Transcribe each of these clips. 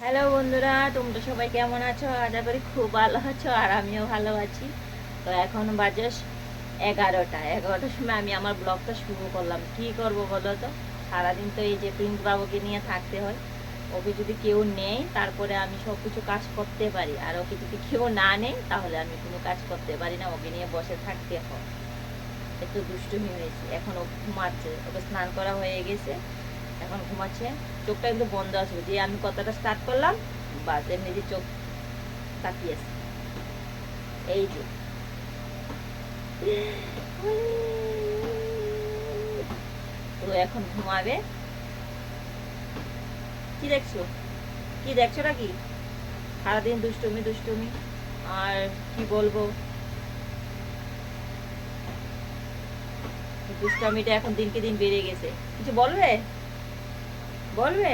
Hello বন্ধুরা, তোমরা সবাই কেমন আছো? আশা করি খুব ভালো আছো আর আমিও ভালো আছি। তো এখন বাজে এগারোটা। এগারোটার সময় আমি আমার ব্লগটা শুরু করলাম। কি করব বলো তো? সারাদিন তো এই যে প্রিন্স বাবুকে নিয়ে থাকতে হয়। ওকে যদি কেউ নেয়, তারপরে আমি সব কিছু কাজ করতে পারি। আর ওকে যদি কেউ না নেয়, তাহলে আমি কোনো কাজ করতে পারি না। ওকে নিয়ে বসে থাকতে হয়। একটু দুষ্টুমি হয়েছে। এখন ও ঘুমাচ্ছে। ওকে স্নান করা হয়ে গেছে। এখন ঘুমাচ্ছে, চোখটা কিন্তু বন্ধ আছে। যে আমি কথাটা স্টার্ট করলাম, বাস, এমনি যে চোখ তাকিয়েছে। এই যে। তো এখন ঘুমাবে। কি দেখছ? কি দেখছ নাকি? সারাদিন দুষ্টুমি দুষ্টুমি। আর কি বলব? দুষ্টামিটা এখন দিনকে দিন বেড়ে গেছে। কিছু বলবে? বলবে?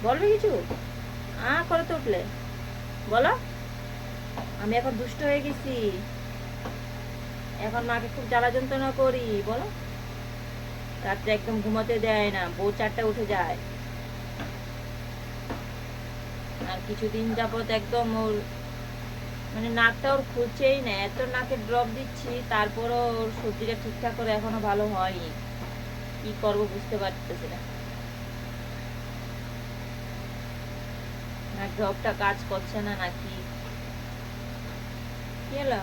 বলবে কিছু? আ করে তো উঠলে। বলো। আমি এখন দুষ্ট হয়ে গেছি। এখন মাকে খুব জ্বালা যন্ত্রণা করি, বলো। রাত্রে একদম ঘুমাতে দেয় না বউ চারটা উঠে যায়। আর কিছুদিন যাবত একদম ওর মানে নাকটা ওর খুলছেই না, এত নাকে ড্রপ দিচ্ছি, তারপরও ওর সর্দিটা ঠিকঠাক করে এখনও ভালো হয়নি। কি করব বুঝতে পারতেছি না। না কাজ করছে না নাকি? কি হলো?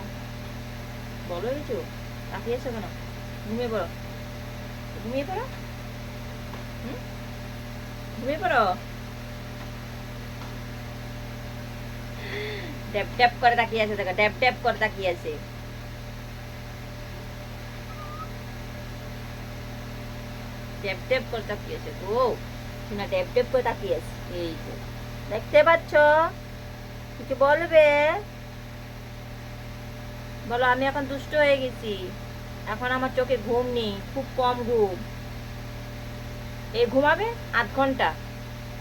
বলো কিছু তাকিয়েছো কেন? ঘুমিয়ে পড়ো। ঘুমিয়ে পড়ো? ঘুমিয়ে পড়ো? করে তাকিয়ে আছে, দেখো ড্যাপ ড্যাপ করে তাকিয়ে আছে। ড্যাপ ড্যাপ করে তাকিয়ে আছে, গো শোনা ড্যাপ ড্যাপ করে তাকিয়ে আছে, এই যে। দেখতে পাচ্ছ? কিছু বলবে? বলো, আমি এখন দুষ্ট হয়ে গেছি। এখন আমার চোখে ঘুম নেই, খুব কম ঘুম। এ ঘুমাবে? আধ ঘণ্টা।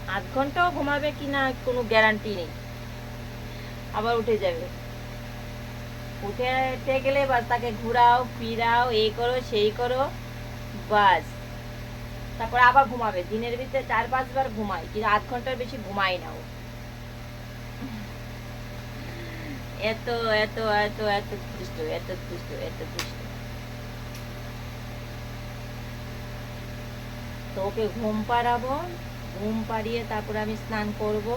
আধ ঘন্টাও ঘুমাবে কি না, কোনো গ্যারান্টি নেই। আবার উঠে যাবে। উঠে গেলে বাস, তাকে ঘুরাও, ফিরাও এই করো, সেই করো, বাস। তারপর আবার ঘুমাবে। দিনের ভিতরে চার, পাঁচবার ঘুমায়, কিন্তু আধ ঘণ্টার বেশি ঘুমায় না ও। এত এত এত এত দুষ্ট এত দুষ্ট এত দুষ্ট। তো ওকে ঘুম পাড়াবো, ঘুম পাড়িয়ে তারপর আমি স্নান করব।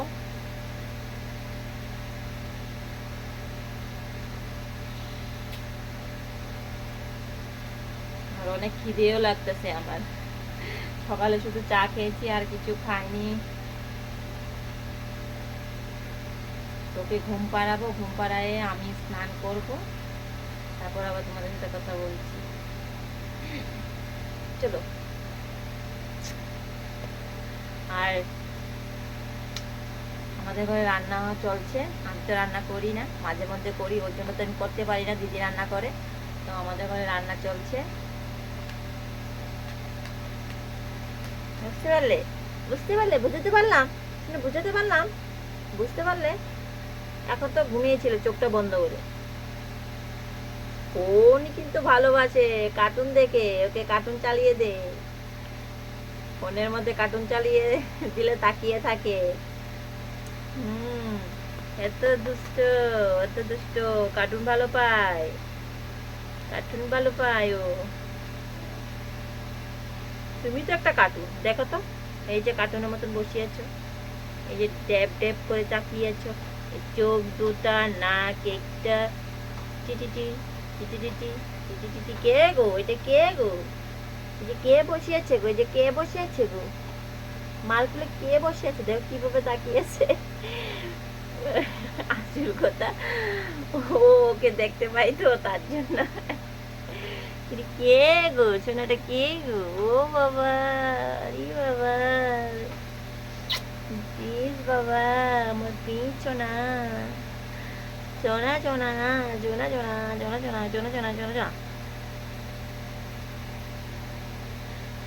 আর অনেক খিদেও লাগতেছে আমার। সকালে শুধু চা খেয়েছি, আর কিছু খাইনি। তোকে ঘুম পাড়াবো, ঘুম পাড়ায়ে আমি স্নান করব। তারপর আবার তোমাদের সাথে কথা বলছি। চলো। আর আমাদের ঘরে রান্না চলছে, আমি তো রান্না করি না, মাঝে মধ্যে করি, ওর জন্য তো আমি করতে পারি না, দিদি রান্না করে। তো আমাদের ঘরে রান্না চলছে। বুঝতে পারলে? বুঝতে পারলে? বুঝতে পারলাম? বুঝতে পারলাম। বুঝতে পারলে? এখন তো ঘুমিয়েছিল, চোখটা বন্ধ করে। ফোন কিন্তু ভালোবাসে কার্টুন দেখে। ওকে কার্টুন চালিয়ে দে। ফোনের মধ্যে কার্টুন চালিয়ে দিলে তাকিয়ে থাকে। হুম, এত দুষ্ট এত দুষ্ট। কার্টুন ভালো পায়। কার্টুন ভালো পায় ও। তুমি তো একটা কার্টুন দেখো তো এই যে কার্টুনের মতন বসে আছো এই যে ট্যাপ ড্যাব করে তাকিয়ে আছো চোখ দুটা নাক একটা টিটিটি টিটিটি টিটিটি কে গো এটা কে গো এই যে কে বসে আছে গো এই যে কে বসে আছে গো মালগুলো কে বসে আছে দেখো কীভাবে তাকিয়েছে আসল কথা ও ওকে দেখতে পাই তো তার জন্য এটা কে গো সোনাটা কে গো ও বাবা আরে বাবা প্লিজ বাবা আমার প্লিজ সোনা সোনা সোনা জোনা জোনা জোনা জোনা জোনা জোনা জোনা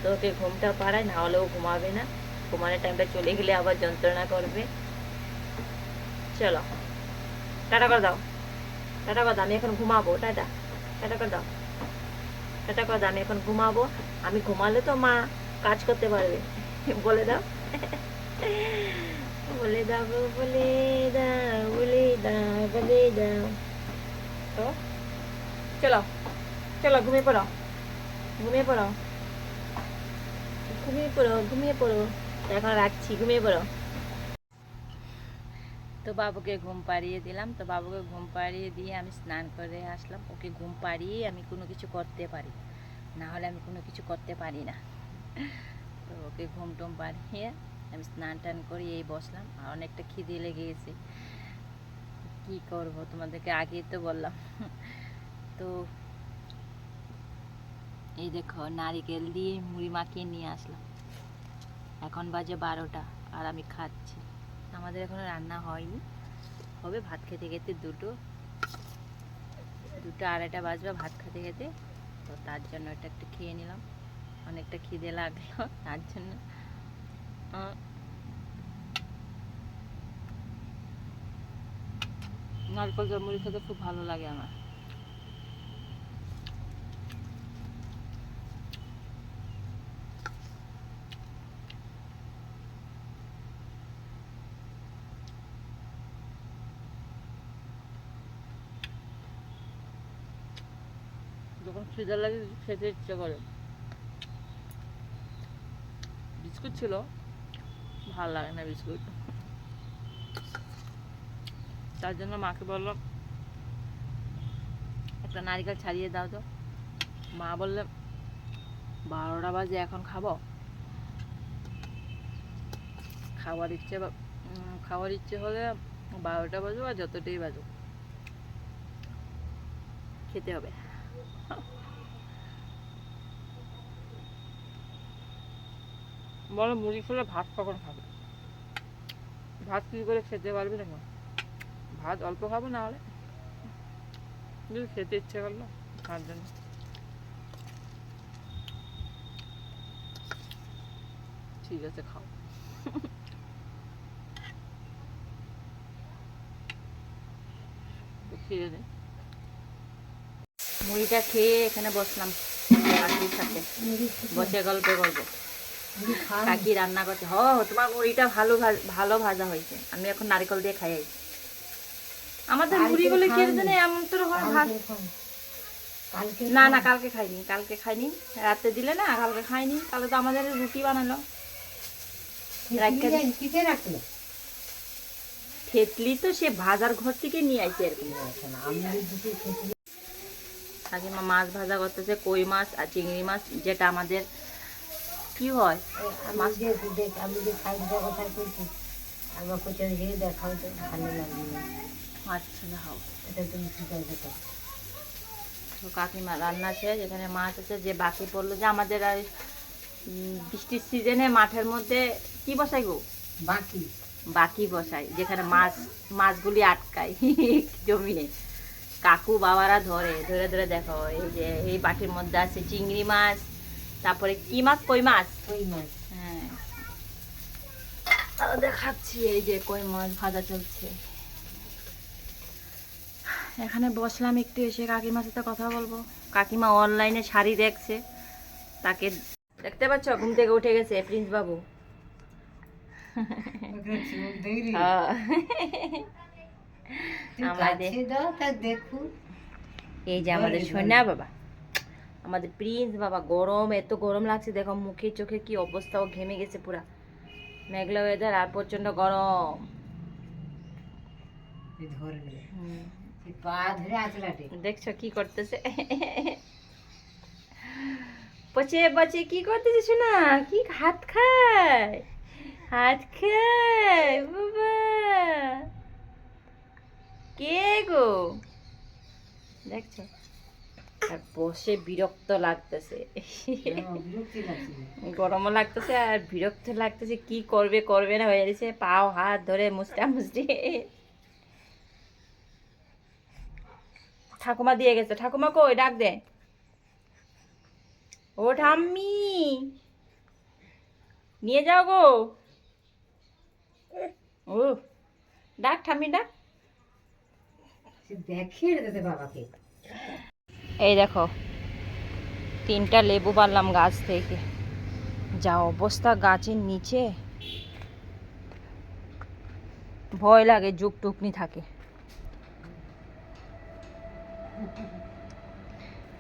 তো ওকে ঘুমটা পাড়ায়, না হলেও ঘুমাবে না। ঘুমানোর টাইমটা চলে গেলে আবার যন্ত্রণা করবে। চলো। টাটা করে দাও। টাটা করে দাও, আমি এখন ঘুমাবো। টাটা। টাটা করে দাও। করে দাও আমি এখন ঘুমাবো। আমি ঘুমালে তো মা কাজ করতে পারবে। বলে দাও। বলে দাও বলে দাও বলে দাও বলে দাও। তো? চলো চলো, ঘুমিয়ে পড়ো। ঘুমিয়ে পড়ো। ঘুমিয়ে পড়ো ঘুমিয়ে পড়ো। এখন রাখছি, ঘুমিয়ে পড়ো। তো বাবুকে ঘুম পাড়িয়ে দিলাম। তো বাবুকে ঘুম পাড়িয়ে দিয়ে আমি স্নান করে আসলাম। ওকে ঘুম পাড়িয়ে আমি কোনো কিছু করতে পারি। না হলে আমি কোনো কিছু করতে পারি না। তো ওকে ঘুম টুম পাড়িয়ে আমি স্নান টান করে এই বসলাম। আর অনেকটা খিদে লেগে গেছে কি করব? তোমাদেরকে আগেই তো বললাম। তো এই দেখো, নারিকেল দিয়ে মুড়ি মাখিয়ে নিয়ে আসলাম। এখন বাজে বারোটা আর আমি খাচ্ছি। আমাদের এখনও রান্না হয়নি। হবে ভাত খেতে খেতে দুটো। দুটো আড়াইটা বাজবে ভাত খেতে খেতে। তো তার জন্য এটা একটু খেয়ে নিলাম। অনেকটা খিদে লাগল তার জন্য। নারকল জলমুড়ি খেতে খুব ভালো লাগে আমার। যখন লাগে, খেতে ইচ্ছে করে। বিস্কুট ছিল, ভালো লাগে না বিস্কুট। তার জন্য মাকে বললাম, একটা নারিকেল ছাড়িয়ে দাও তো। মা বললে, বারোটা বাজে, এখন খাব? খাওয়ার ইচ্ছে খাওয়ার ইচ্ছে হলে বারোটা বাজুক আর যতটাই বাজুক। খেতে হবে। বলো, মুড়ি খেলে ভাত কখন খাবে? ভাত কি করে খেতে পারবে না ভাত অল্প খাব না হলে? যদি খেতে ইচ্ছে করল তার জন্য। ঠিক আছে, খাও। খেয়ে নে। মুড়িটা খেয়ে এখানে বসলাম। কাকির সাথে। বসে গল্প করব কাকি রান্না করছে। হ তোমার মুড়িটা ভালো ভালো ভাজা হয়েছে। আমি এখন নারকেল দিয়ে খাই আছি। আমাদের মুড়ি বলে কি জানে এমন তো হয় ভাত। না না কালকে খাইনি। কালকে খাইনি। রাতে দিলে না কালকে খাইনি। কালকে তো আমাদের রুটি বানালো। রাখল? থেতলি তো সে ভাজার ঘর থেকে নিয়ে আইছে এরকম। কাকিমা মাছ ভাজা করতেছে কই মাছ আর চিংড়ি মাছ যেটা আমাদের কি হয়? দেখ আমি যে খাইটা কথা কইছি আমার কোথাও গিয়ে দেখাও তো ভালো লাগবে। আচ্ছা দাও এটা তুমি কি করবে তো? কাকিমা রান্না শেষ এখানে মাছ আছে যে বাকি পড়ল যে আমাদের আর বৃষ্টির সিজনে মাঠের মধ্যে কি বসাই গো? বাকি। বাকি বসাই যেখানে মাছ মাছগুলি আটকায় জমিনে কাকু বাবারা ধরে ধরে ধরে দেখো এই যে এই বাটির মধ্যে আছে চিংড়ি মাছ তারপরে কি মাছ? কই মাছ? কই মাছ? হ্যাঁ। দেখাচ্ছি এই যে কই মাছ ভাজা চলছে। এখানে বসলাম একটু এসে কাকিমার সাথে কথা বলব। কাকিমা অনলাইনে শাড়ি দেখছে তাকে দেখতে পাচ্ছ? ঘুম থেকে উঠে গেছে প্রিন্স বাবু। আমাদের দেখুন এই যে আমাদের সোনা বাবা আমাদের প্রিন্স বাবা গরম এত গরম লাগছে দেখো মুখে চোখে কি অবস্থা ও ঘেমে গেছে পুরা। মেঘলা ওয়েদার আর প্রচণ্ড গরম। দেখছ কি করতেছে? পচে বচে কি করতেছে শোনা কি হাত খায়? হাত খায় বাবা। কে গো? দেখছ? আর বসে বিরক্ত লাগতেছে। গরমও লাগতেছে আর বিরক্ত লাগতেছে কি করবে করবে না হয়ে গেছে। পাও হাত ধরে মুসটা মুসটি ঠাকুমা দিয়ে গেছে। ঠাকুমা কই? ডাক দে। ও ঠাম্মি। নিয়ে যাও গো। ও ডাক ঠাম্মি ডাক। এই দেখো, তিনটা লেবু পারলাম গাছ থেকে। যা অবস্থা গাছের নিচে। ভয় লাগে, যুগ টুকনি থাকে।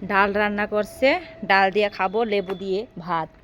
ডাল রান্না করছে, ডাল দিয়ে খাব, লেবু দিয়ে ভাত।